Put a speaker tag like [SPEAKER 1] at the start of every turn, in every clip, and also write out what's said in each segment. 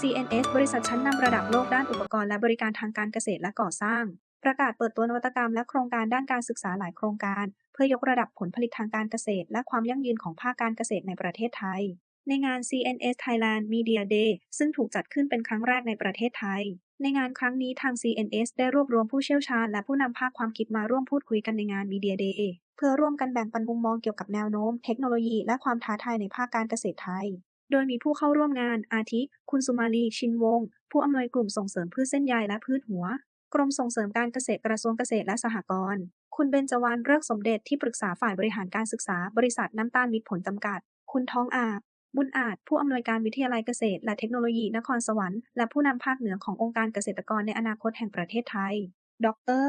[SPEAKER 1] CNS บริษัทชั้นนำระดับโลกด้านอุปกรณ์และบริการทางการเกษตรและก่อสร้าง ประกาศเปิดตัวนวัตกรรมและโครงการด้านการศึกษาหลายโครงการ เพื่อยกระดับผลผลิตทางการเกษตร และความยั่งยืนของภาคการเกษตรในประเทศไทย ในงาน CNS Thailand Media Day ซึ่งถูกจัดขึ้นเป็นครั้งแรกในประเทศไทย ในงานครั้งนี้ทาง CNS ได้รวบรวมผู้เชี่ยวชาญและผู้นำภาคความคิดมาร่วมพูดคุยกันในงาน Media Day เพื่อร่วมกันแบ่งปันมุมมองเกี่ยวกับแนวโน้ม เทคโนโลยีและความท้าทายในภาคการเกษตรไทย โดยมีผู้เข้าร่วมงาน อาทิ คุณสุมาลี ชินวงศ์ ผู้อำนวยกลุ่มส่งเสริมพืชเส้นใยและพืชหัว กรมส่งเสริมการเกษตรกระทรวงเกษตรและสหกรณ์ คุณเบญจวรรณเลิกสมเด็จที่ปรึกษาฝ่ายบริหารการศึกษา บริษัทน้ำตาลมิตรผลจำกัด คุณท้องอาบ บุญอาจ ผู้อำนวยการวิทยาลัยเกษตร และเทคโนโลยีนครสวรรค์ และผู้นำภาคเหนือขององค์การเกษตรกรในอนาคตแห่งประเทศไทย ดร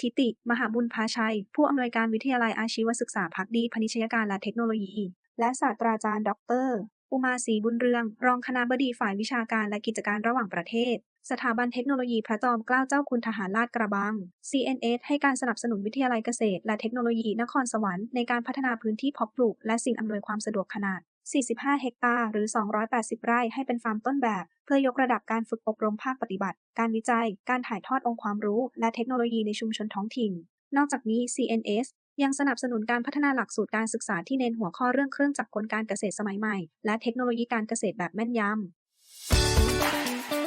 [SPEAKER 1] ทิติ มหาบุญพาชัย ผู้อำนวยการวิทยาลัยอาชีวศึกษาพักดีพนิชยการและเทคโนโลยี และศาสตราจารย์ ดร อุมาศรีบุญเรือง รองคณบดีฝ่ายวิชาการและกิจการระหว่างประเทศ สถาบันเทคโนโลยีพระจอมเกล้าเจ้าคุณทหารลาดกระบัง CNS ให้การสนับสนุนวิทยาลัยเกษตร และเทคโนโลยีนครสวรรค์ในการพัฒนาพื้นที่เพาะปลูก และสิ่งอำนวยความสะดวกขนาด 45 เฮกตาร์หรือ 280 ไร่ให้เป็นฟาร์มต้นแบบ เพื่อยกระดับการฝึกอบรมภาคปฏิบัติ การวิจัย การถ่ายทอดองค์ความรู้ และเทคโนโลยีในชุมชนท้องถิ่นนอกจากนี้ CNS ยังสนับสนุนการพัฒนาหลักสูตรการศึกษาที่เน้นหัวข้อเรื่องเครื่องจักรกลการเกษตรสมัยใหม่ และเทคโนโลยีการเกษตรแบบแม่นยำ